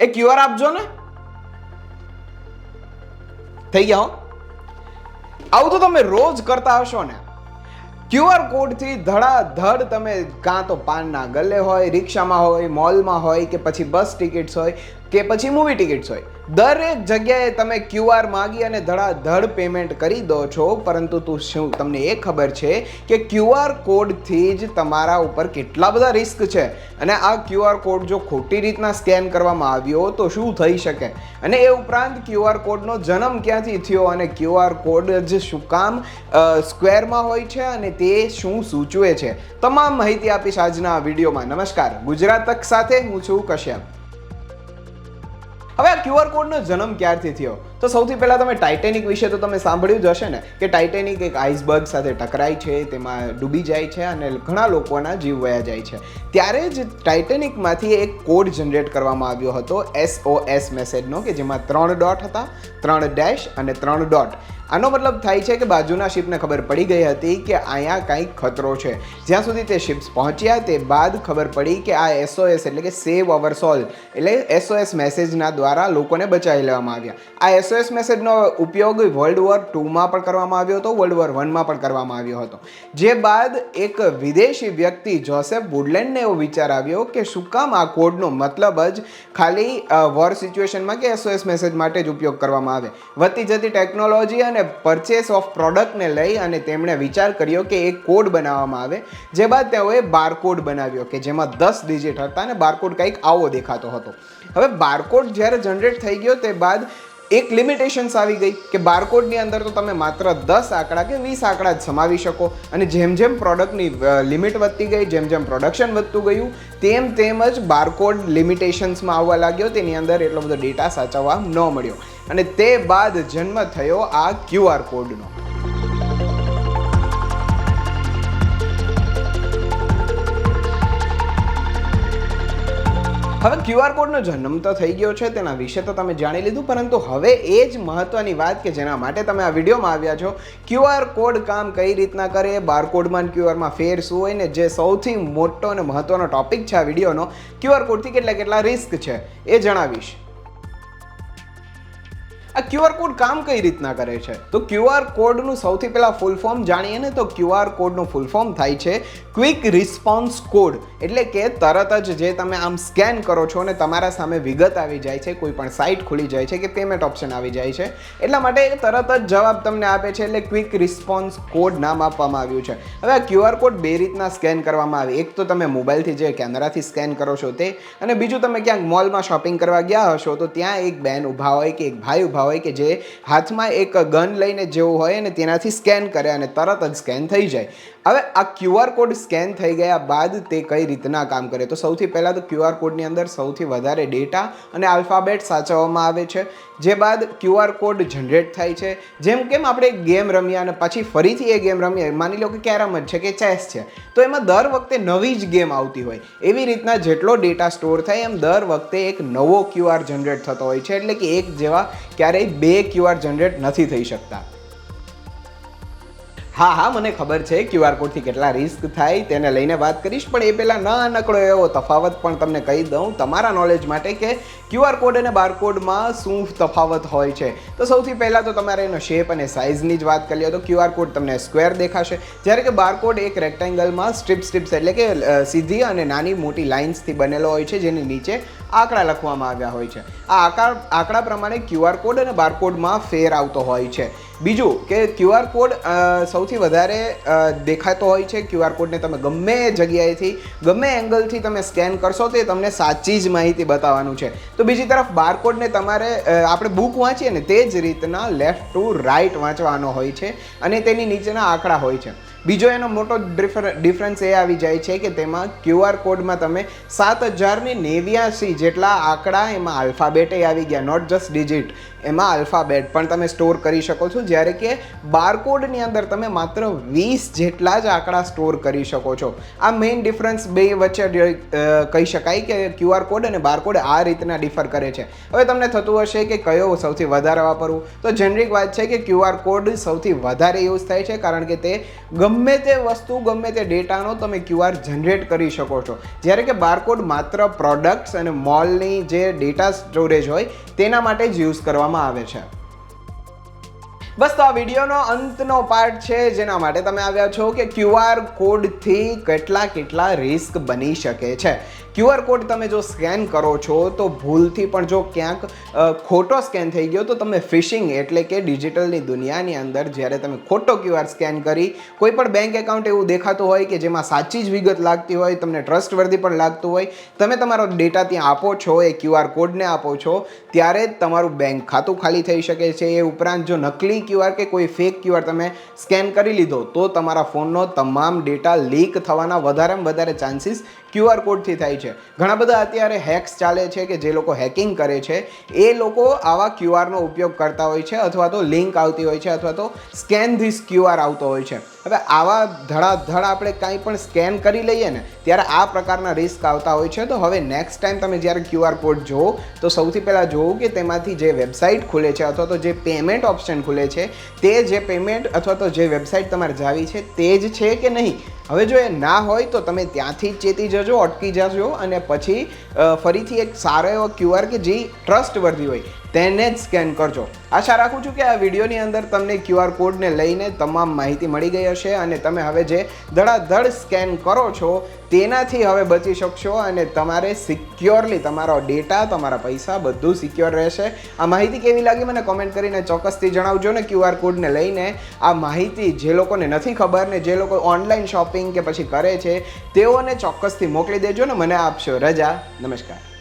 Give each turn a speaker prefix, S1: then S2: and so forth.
S1: એ QR આપજો ને. થઈ ગયા હો. આવું તો તમે રોજ કરતા હશો ને. ક્યુઆર કોડથી ધડાધડ તમે કાં તો પાનના ગલ્લે હોય, રિક્ષામાં હોય મોલમાં હોય કે પછી બસ ટિકિટ્સ હોય કે પછી મૂવી ટિકિટ્સ હોય. દરેક જગ્યાએ તમે ક્યુઆર માગી અને ધડાધડ પેમેન્ટ કરી દો છો, પરંતુ તું શું, તમને એ ખબર છે કે ક્યુઆર કોડથી જ તમારા ઉપર કેટલા બધા રિસ્ક છે? અને આ ક્યુઆર કોડ જો ખોટી રીતના સ્કેન કરવામાં આવ્યો તો શું થઈ શકે? અને એ ઉપરાંત ક્યુઆર કોડનો જન્મ ક્યાંથી થયો અને ક્યુઆર કોડ જ શું કામ સ્ક્વેરમાં હોય છે અને તે શું સૂચવે છે? તમામ માહિતી આપીશ આજના વિડીયોમાં. નમસ્કાર. ગુજરાત તક સાથે હું છું કશ્યપ. હવે આ ક્યુઆર કોડનો જન્મ ક્યારથી થયો? તો સૌથી પહેલાં તમે ટાઇટેનિક વિશે તો તમે સાંભળ્યું જ હશે ને કે ટાઇટેનિક એક આઇસબર્ગ સાથે ટકરાય છે, તેમાં ડૂબી જાય છે અને ઘણા લોકોના જીવ વયા જાય છે. ત્યારે જ ટાઇટેનિકમાંથી એક કોડ જનરેટ કરવામાં આવ્યો હતો એસઓએસ મેસેજનો કે જેમાં ત્રણ ડોટ હતા, ત્રણ ડેશ અને ત્રણ ડોટ આનો મતલબ થાય છે કે બાજુના શિપને ખબર પડી ગઈ હતી કે અહીંયા કંઈક ખતરો છે. જ્યાં સુધી તે શિપ્સ પહોંચ્યા, તે બાદ ખબર પડી કે આ એસઓએસ એટલે કે સેવ અવર સોલ એટલે એસઓએસ મેસેજના દ્વારા લોકોને બચાવી લેવામાં આવ્યા. આ એસઓએસ મેસેજનો ઉપયોગ વર્લ્ડ વોર ટુમાં પણ કરવામાં આવ્યો હતો વર્લ્ડ વોર વનમાં પણ કરવામાં આવ્યો હતો. જે બાદ એક વિદેશી વ્યક્તિ જોસેફ વુડલેન્ડને એવો વિચાર આવ્યો કે શું કામ આ કોડનો મતલબ જ ખાલી વોર સિચ્યુએશનમાં કે એસઓએસ મેસેજ માટે જ ઉપયોગ કરવામાં આવે. વધતી જતી ટેકનોલોજી અને પરચેસ ઓફ પ્રોડક્ટને લઈ અને તેમણે વિચાર કર્યો કે એક કોડ બનાવવામાં આવે. જે બાદ તેઓએ બારકોડ બનાવ્યો કે જેમાં દસ ડિજિટ હતા અને બારકોડ કંઈક આવો દેખાતો હતો. હવે બારકોડ જ્યારે જનરેટ થઈ ગયો તે બાદ એક લિમિટેશન્સ આવી ગઈ કે બારકોડની અંદર તો તમે માત્ર દસ આંકડા કે વીસ આંકડા જ સમાવી શકો. અને જેમ જેમ પ્રોડક્ટની લિમિટ વધતી ગઈ, જેમ જેમ પ્રોડક્શન વધતું ગયું, તેમ તેમ જ બારકોડ લિમિટેશન્સમાં આવવા લાગ્યો. તેની અંદર એટલો બધો ડેટા સાચવવા ન મળ્યો. અને તે બાદ જન્મ થયો આ ક્યુઆર કોડનો હવે ક્યુઆર કોડનો જન્મ તો થઈ ગયો છે, તેના વિશે તો તમે જાણી લીધું, પરંતુ હવે એ જ મહત્વની વાત કે જેના માટે તમે આ વિડીયોમાં આવ્યા છો. ક્યુઆર કોડ કામ કઈ રીતના કરે, બારકોડમાં ક્યુઆરમાં ફેર શું હોય ને જે સૌથી મોટો અને મહત્વનો ટોપિક છે આ વિડીયોનો ક્યુઆર કોડથી કેટલા કેટલા રિસ્ક છે એ જણાવીશ. આ ક્યુઆર કોડ કામ કઈ રીતના કરે છે? તો ક્યુઆર કોડનું સૌથી પહેલા ફૂલ ફોર્મ જાણીએ ને તો ક્યુઆર કોડનું ફૂલ ફોર્મ થાય છે ક્વિક રિસ્પોન્સ કોડ એટલે કે તરત જ જે તમે આમ સ્કેન કરો છો અને તમારા સામે વિગત આવી જાય છે, કોઈ પણ સાઇટ ખુલી જાય છે કે પેમેન્ટ ઓપ્શન આવી જાય છે. એટલા માટે તરત જ જવાબ તમને આપે છે એટલે ક્વિક રિસ્પોન્સ કોડ નામ આપવામાં આવ્યું છે. હવે આ ક્યુઆર કોડ બે રીતના સ્કેન કરવામાં આવે. એક તો તમે મોબાઈલથી જે કેમેરાથી સ્કેન કરો છો તે અને બીજું તમે ક્યાંક મોલમાં શોપિંગ કરવા ગયા હશો તો ત્યાં એક બેન ઊભા હોય કે એક ભાઈ ઊભા હોય કે જે હાથમાં એક ગન લઈને જેવું હોય અને તેનાથી સ્કેન કરે અને તરત જ સ્કેન થઈ જાય. હવે આ ક્યુઆર કોડ સ્કેન થઈ ગયા બાદ તે કઈ રીતના કામ કરે? તો સૌથી પહેલાં તો ક્યુઆર કોડની અંદર સૌથી વધારે ડેટા અને આલ્ફાબેટ સાચવવામાં આવે છે. જે બાદ ક્યુઆર કોડ જનરેટ થાય છે. જેમ કેમ આપણે ગેમ રમ્યા અને પછી ફરીથી એ ગેમ રમીએ, માની લો કે કેરમ જ છે કે ચેસ છે. તો એમાં દર વખતે નવી જ ગેમ આવતી હોય. એવી રીતના જેટલો ડેટા સ્ટોર થાય, એમ દર વખતે એક નવો ક્યુઆર જનરેટ થતો હોય છે. એટલે કે એક જેવા ક્યારેય બે ક્યુઆર જનરેટ નથી થઈ શકતા. હા હા, મને ખબર છે ક્યુઆર કોડથી કેટલા રિસ્ક થાય તેને લઈને વાત કરીશ, પણ એ પહેલાં નાનકડો એવો તફાવત પણ તમને કહી દઉં તમારા નોલેજ માટે કે ક્યુઆર કોડ અને બારકોડમાં શું તફાવત હોય છે. તો સૌથી પહેલાં તો તમારે એનો શેપ અને સાઇઝની જ વાત કરીએ તો ક્યુઆર કોડ તમને સ્ક્વેર દેખાશે. જ્યારે કે બારકોડ એક રેક્ટેંગલમાં સ્ટ્રીપ સ્ટ્રીપ્સ એટલે કે સીધી અને નાની મોટી લાઇન્સથી બનેલો હોય છે, જેની નીચે આંકડા લખવામાં આવ્યા હોય છે. આ આકાર આંકડા પ્રમાણે ક્યુઆર કોડ અને બારકોડમાં ફેર આવતો હોય છે. બીજું કે ક્યુઆર કોડ સૌથી વધારે દેખાતો હોય છે ક્યુઆર કોડને તમે ગમે જગ્યાએથી, ગમે એંગલથી તમે સ્કેન કરશો તે તમને સાચી જ માહિતી બતાવવાનું છે. તો બીજી તરફ બારકોડને તમારે આપણે બુક વાંચીએ ને તે જ રીતના લેફ્ટ ટુ રાઇટ વાંચવાનો હોય છે અને તેની નીચેના આંકડા હોય છે. બીજો એનો મોટો ડિફરન્સ એ આવી જાય છે કે તેમાં ક્યુઆર કોડમાં તમે સાત હજારની નેવ્યાસી જેટલા આંકડા એમાં આલ્ફાબેટે આવી ગયા નોટ જસ્ટ ડિજિટ એમાં આલ્ફાબેટ પણ તમે સ્ટોર કરી શકો છો. જ્યારે કે બારકોડની અંદર તમે માત્ર વીસ જેટલા જ આંકડા સ્ટોર કરી શકો છો. આ મેઇન ડિફરન્સ બે વચ્ચે કહી શકાય કે ક્યુઆર કોડ અને બારકોડ આ રીતના ડિફર કરે છે. હવે તમને થતું હશે કે કયો સૌથી વધારે વાપરવું? તો જેનરિક વાત છે કે ક્યુઆર કોડ સૌથી વધારે યુઝ થાય છે, કારણ કે તે ગમે તે વસ્તુ, ગમે તે ડેટાનો તમે ક્યુઆર જનરેટ કરી શકો છો. જ્યારે કે બારકોડ માત્ર પ્રોડક્ટ્સ અને મોલની જે ડેટા સ્ટોરેજ હોય, તેના માટે જ યુઝ કરવામાં આવે છે. બસ તો આ વિડીયોનો અંતનો પાર્ટ છે, જેના માટે તમે આવ્યા છો કે ક્યુઆર કોડથી કેટલા કેટલા રિસ્ક બની શકે છે. ક્યુઆર કોડ તમે જો સ્કેન કરો છો, તો ભૂલથી પણ જો ક્યાંક ખોટો સ્કેન થઈ ગયો, તો તમે ફિશિંગ એટલે કે ડિજિટલની દુનિયાની અંદર જ્યારે તમે ખોટો ક્યુઆર સ્કેન કરી, કોઈ પણ બેંક એકાઉન્ટ એવું દેખાતું હોય કે જેમાં સાચી જ વિગત લાગતી હોય, તમને ટ્રસ્ટવર્ધી પણ લાગતું હોય, તમે તમારો ડેટા ત્યાં આપો છો, એ ક્યુઆર કોડને આપો છો, ત્યારે તમારું બેંક ખાતું ખાલી થઈ શકે છે, એ ઉપરાંત જો નકલી ક્યુઆર કે કોઈ ફેક ક્યુઆર તમે સ્કેન કરી લીધો, તો તમારા ફોનનો તમામ ડેટા લીક થવાના વધારેમાં વધારે ચાન્સીસ ક્યુઆર કોડથી થાય છે. ઘણા બધા અત્યારે હેક્સ ચાલે છે કે જે લોકો હેકિંગ કરે છે, એ લોકો આવા ક્યુઆરનો ઉપયોગ કરતા હોય છે અથવા તો લિંક આવતી હોય છે અથવા તો સ્કેન ધીસ ક્યુઆર આવતો હોય છે. હવે આવા ધડાધડ આપણે કાંઈ પણ સ્કેન કરી લઈએ ને, ત્યારે આ પ્રકારના રિસ્ક આવતા હોય છે. તો હવે નેક્સ્ટ ટાઈમ તમે જ્યારે ક્યુઆર કોડ જુઓ, તો સૌથી પહેલાં જોવું કે તેમાંથી જે વેબસાઇટ ખુલે છે અથવા તો જે પેમેન્ટ ઓપ્શન ખુલે છે, તે જે પેમેન્ટ અથવા તો જે વેબસાઇટ તમારે જાવી છે, તે જ છે કે નહીં? હવે જો એ ના હોય તો તમે ત્યાંથી જ ચેતી જજો, અટકી જજો અને પછી ફરીથી એક સારો એવો ક્યુઆર કે જે ટ્રસ્ટવર્ધી હોય. તેને જ સ્કેન કરજો. આશા રાખું છું કે આ વિડીયોની અંદર તમને ક્યુઆર કોડને લઈને તમામ માહિતી મળી ગઈ હશે અને તમે હવે જે ધડાધડ સ્કેન કરો છો, તેનાથી હવે બચી શકશો અને તમારે સિક્યોરલી તમારો ડેટા, તમારા પૈસા બધું સિક્યોર રહેશે. આ માહિતી કેવી લાગી મને કોમેન્ટ કરીને ચોક્કસથી જણાવજો ને ક્યુઆર કોડને લઈને. આ માહિતી જે લોકોને નથી ખબર ને જે લોકો ઓનલાઈન શોપિંગ કે પછી કરે છે, તેઓને ચોક્કસથી મોકલી દેજો ને મને આપશો. રજા. નમસ્કાર.